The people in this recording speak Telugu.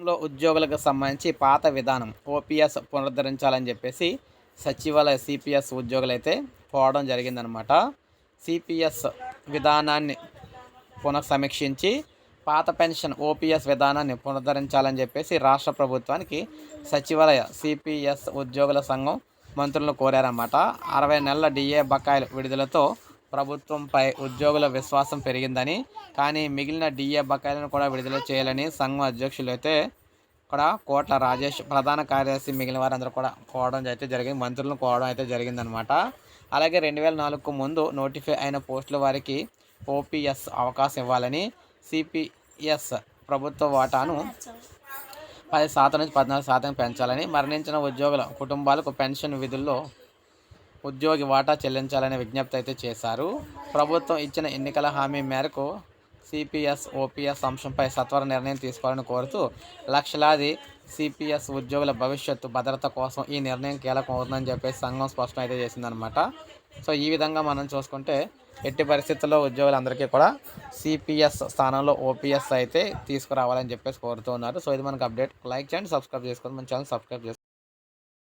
రాష్ట్రంలో ఉద్యోగులకు సంబంధించి పాత విధానం ఓపీఎస్ పునరుద్ధరించాలని చెప్పేసి సచివాలయ సిపిఎస్ ఉద్యోగులు అయితే పోవడం జరిగిందనమాట సిపిఎస్ విధానాన్ని పునఃసమీక్షించి పాత పెన్షన్ ఓపీఎస్ విధానాన్ని పునరుద్ధరించాలని చెప్పేసి రాష్ట్ర ప్రభుత్వానికి సచివాలయ సిపిఎస్ ఉద్యోగుల సంఘం మంత్రులను కోరారన్నమాట. అరవై నెలల డిఏ బకాయిల విడుదలతో ప్రభుత్వంపై ఉద్యోగుల విశ్వాసం పెరిగిందని కానీ మిగిలిన డిఏ బకాయిలను కూడా విడుదల చేయాలని సంఘం అధ్యక్షులు అయితే కూడా కోట్ల రాజేష్ ప్రధాన కార్యదర్శి మిగిలిన వారందరూ కూడా కోవడం అయితే జరిగింది. మంత్రులను కోవడం అయితే జరిగిందనమాట అలాగే రెండు వేల నాలుగుకు ముందు నోటిఫై అయిన పోస్టుల వారికి ఓపీఎస్ అవకాశం ఇవ్వాలని సిపిఎస్ ప్రభుత్వ వాటాను పది శాతం నుంచి పద్నాలుగు శాతం పెంచాలని మరణించిన ఉద్యోగుల కుటుంబాలకు పెన్షన్ విధుల్లో ఉద్యోగి వాటా చెల్లించాలని విజ్ఞప్తి అయితే చేశారు. ప్రభుత్వం ఇచ్చిన ఎన్నికల హామీ మేరకు సిపిఎస్ ఓపీఎస్ అంశంపై సత్వర నిర్ణయం తీసుకోవాలని కోరుతూ లక్షలాది సిపిఎస్ ఉద్యోగుల భవిష్యత్తు భద్రత కోసం ఈ నిర్ణయం కీలకం అవుతుందని చెప్పేసి సంఘం స్పష్టం అయితే చేసిందనమాట సో ఈ విధంగా మనం చూసుకుంటే ఎట్టి పరిస్థితుల్లో ఉద్యోగులందరికీ కూడా సిపిఎస్ స్థానంలో ఓపీఎస్ అయితే తీసుకురావాలని చెప్పేసి కోరుతూ ఉన్నారు. సో ఇది మనకు అప్డేట్. లైక్ చేయండి సబ్స్క్రైబ్ చేసుకోండి. మన ఛానల్ సబ్స్క్రైబ్ చేసుకోండి.